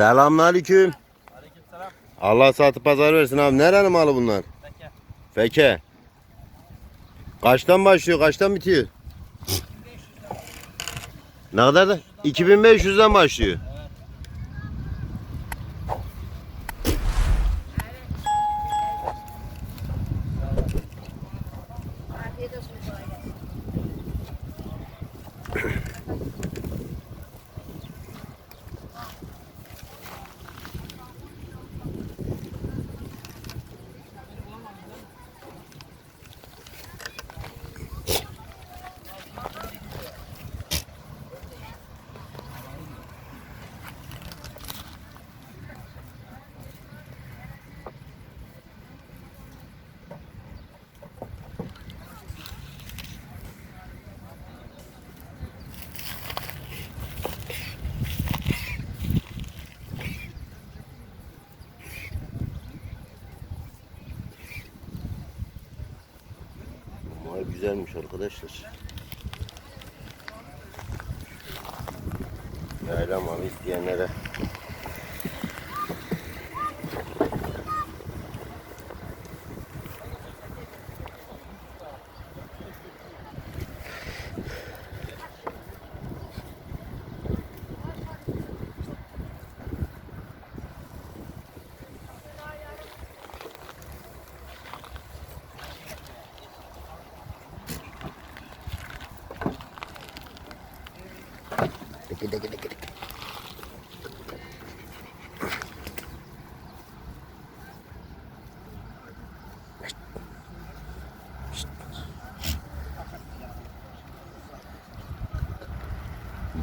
Selamünaleyküm. Aleykümselam. Allah satı pazar versin abi. Nerenin malı bunlar? Peki. Feke. Kaçtan başlıyor? Kaçtan bitiyor? Ne kadar da? 2500'den başlıyor. Afiyet güzelmiş arkadaşlar. Yayla malı isteyenlere.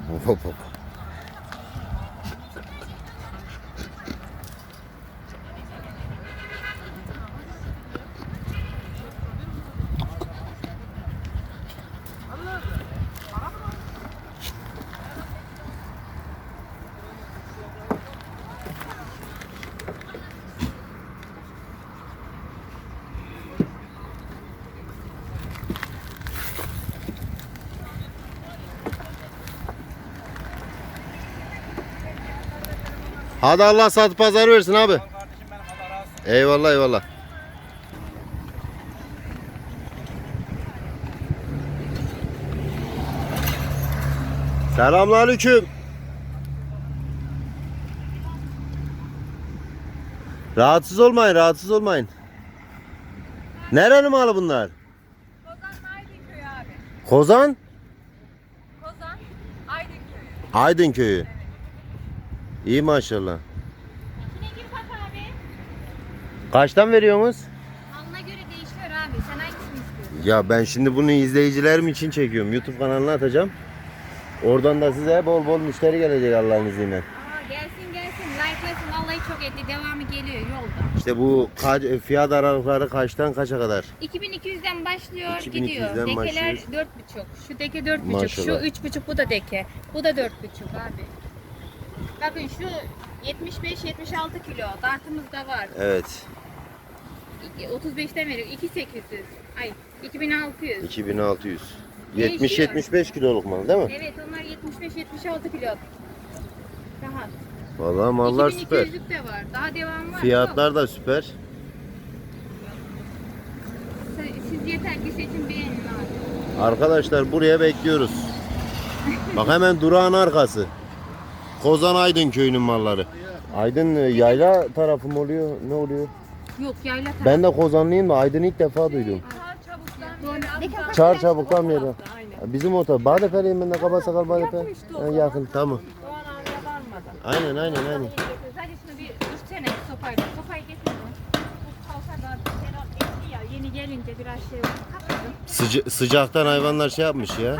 Hop hop hop. Hadi Allah satı pazar versin abi. Al kardeşim benim Allah razı olsun. Eyvallah eyvallah. Selamünaleyküm. Rahatsız olmayın, rahatsız olmayın. Nerenin malı bunlar? Kozan Aydınköy abi. Kozan, Kozan Aydınköy. Aydın köyü. İyi maşallah. İçine gir bak abi. Kaçtan veriyorsunuz? Malına göre değişiyor abi. Sen hangisini istiyorsun? Ya ben şimdi bunu izleyicilerim için çekiyorum. YouTube kanalına atacağım. Oradan da size bol bol müşteri gelecek Allah'ın izniyle. Aa, gelsin gelsin. Like'lasın. Vallahi çok etti. Devamı geliyor yolda. İşte bu kaç- fiyat aralıkları kaçtan kaça kadar? 2200'den başlıyor 2200'den gidiyor. Dekeler başlıyor. 4,5. Şu deke 4,5. Maşallah. Şu 3,5 bu da deke. Bu da 4,5 abi. Bakın şu 75-76 kilo. Dartımız da var. Evet. 35'ten veriyor. 2800. Ay 2600. 2600. Değişiyor. 70-75 kiloluk mal değil mi? Evet onlar 75-76 kilo. Rahat. Vallahi mallar süper. 2200'lük de var. Daha devam var. Fiyatlar da süper. Siz- Siz yeter ki seçin beğenin abi. Arkadaşlar buraya bekliyoruz. Bak hemen durağın arkası. Kozan Aydın köyünün malları. Aydın e, yayla tarafı mı oluyor? Ne oluyor? Yok yayla tarafı. Ben de Kozanlıyım da Aydın'ı ilk defa duydum. Çar çabuktan beri. Bizim ota. Badeferi'yim ben de kaba sakal Badefer. Ha, yakın tamam. Aynen aynen aynen. Şunu bir üç tane sopayla. Sopayı getirin. Yeni gelince biraz şey oldu. Sıca- sıcaktan hayvanlar şey yapmış ya.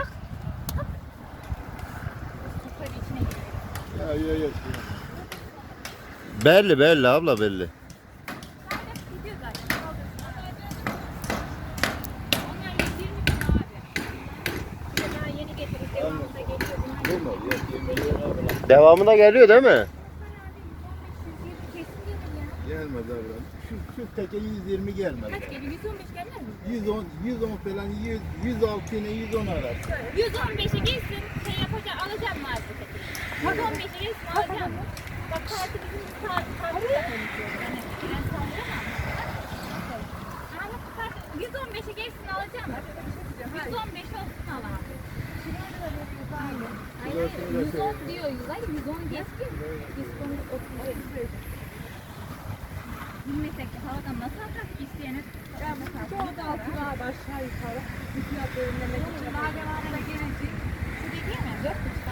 Sopayı içine girelim. Belli belli abla belli. Gidiyor zaten. Onlar 120 kilo abi. Bir de daha yeni getirip devamında geliyor. Bunlar Devamında geliyor değil mi? Gelmedi abi. Şu, şu teke 120 gelmedi. Kaç geliyor? 115 gelmez mi? 110, 110 falan 100, 106 ile 110 arası. 115'e gelsin. Şey yapacağım, alacağım artık? 115'e gelsin, alacağım? Bak saati bizim saati de konuşuyoruz. Hani ben sallayamam. Ama saat 115'e geçsin alacağım. 115 olsun al abi. Hayır, hayır, 110 diyor. Hayır, 110 geçsin. 110 30. Bilmesek de havadan nasıl atar ki isteyene Çoğu da altına aşağı yukarı. Bir fiyat belirlemek için. Daha devamında gelecek. Şu dediğim mi? Dört buçuk.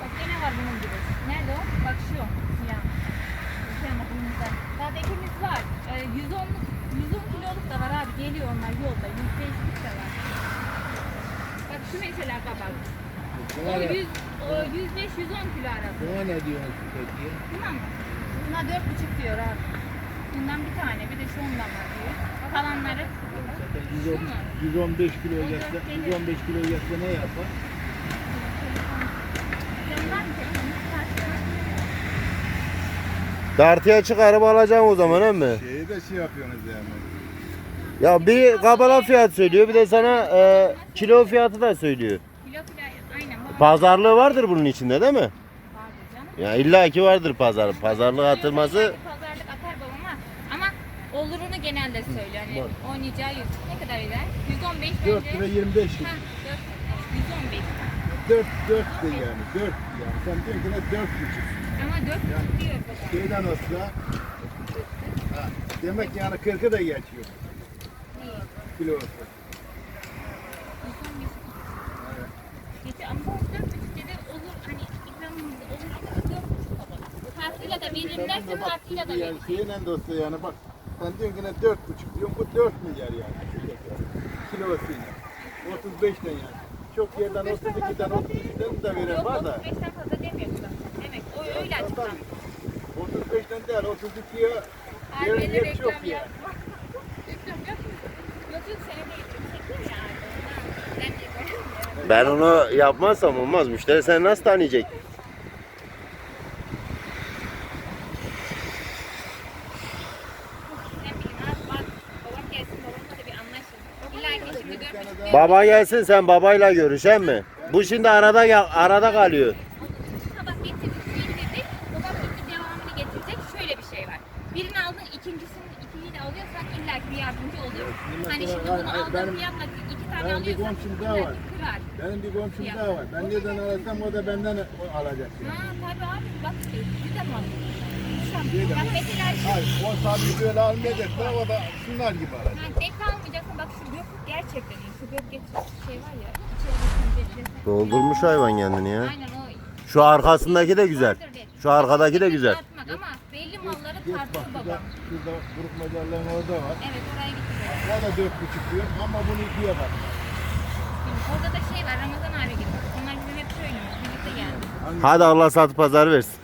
Bak gene var bunun gibi. Nerede o? Bak şu. Ya. Şu yanımızda. Daha da ikimiz var. Ee, 110'luk 110 kiloluk da var abi. Geliyor onlar yolda. 105'lik de var. Bak şu mesela kabak. O Buna, 100, o 105-110 kilo arası. buna ne diyorsun peki? Tamam mı? Buna dört buçuk diyor abi. Bundan bir tane, bir de şu ondan var diyor. Kalanları Zaten Şu 110, mu? 115 kilo gelir. 115 kilo yaksa ne yapar? Tartıya çıkarıp alacağım o zaman he mi? Şeyi de şey yapıyorsunuz yani. Ya bir kabala fiyat söylüyor bir de sana e, kilo fiyatı da söylüyor. Kilo kilo aynen. Pazarlığı vardır bunun içinde değil mi? vardı canım. Ya illaki vardır pazar. Pazarlık atılması Pazarlık genelde söylüyor. Hani oynayacağı yüz. Ne kadar eder? 115 bence. 4 lira 25 Ha, lira. 4, 115. 4 4 de yani 4 yani. Sen diyorsun ki ne 4 buçuk. Ama 4 diyor baba. Şeyden olsa ha, demek yani 40'ı da geçiyor Niye? kilo olsa. 115. Geçti ama 4 buçuk dedi olur hani ikramımız olur ama 4 buçuk baba. Kartıyla da verirlerse kartıyla da Yani verir. şeyle de olsa yani bak sen diyorsun ki ne 4 buçuk diyorsun bu 4 milyar yani. Kilosuyla. 35 ne yani. Çok yerden 32'den 33'den de veren Yok var da. 35'ten fazla demiyor bu da. Demek o öyle Zaten açıklanmış. 35'ten değil 32'ye Harbiye yer, çok yani. Ya. Ben onu yapmazsam olmaz. Müşteri seni nasıl tanıyacak? Ne bileyim abi bak babam gelsin babamla da bir anlaşın. İlla ki şimdi dört buçuk diyor. Baba gelsin sen babayla görüşen mi? Bu şimdi arada ya- arada kalıyor. Sabah getirdik indirdik. Babam şimdi devamını getirecek. Şöyle bir şey var. Birini aldın ikincisini ikinciyi de alıyorsan illa ki bir yardımcı oluyor. Şimdi Hani şimdi bunu hayır, aldığın benim- fiyatla iki tane benim bir alıyorsan komşum daha illa var. ki kırar. Benim bir komşum daha var. Ben nereden arasam o da benden alacak yani. Ha tabii abi bak güzel mal. Güzel. Bak mesela şu Hayır, o tabii böyle almayacak o da şunlar gibi alacak. Ha, denk almayacaksın bak şu gök gerçekten iyi. Şu gök geç şey var ya. içeri Doldurmuş hayvan kendini ya. Aynen o. Şu arkasındaki de güzel. Şu arkadaki de güzel. Tartmak ama belli malları Geç bak tartıyor şurada, baba. şurada grup mezarlığın orada var. Evet oraya gitti. O da dört buçuk diyor ama bunu ikiye bak. Orada da şey var Ramazan abi gibi. Onlar bizim hep söylüyor. Birlikte geldi. Hadi Allah satı pazar versin.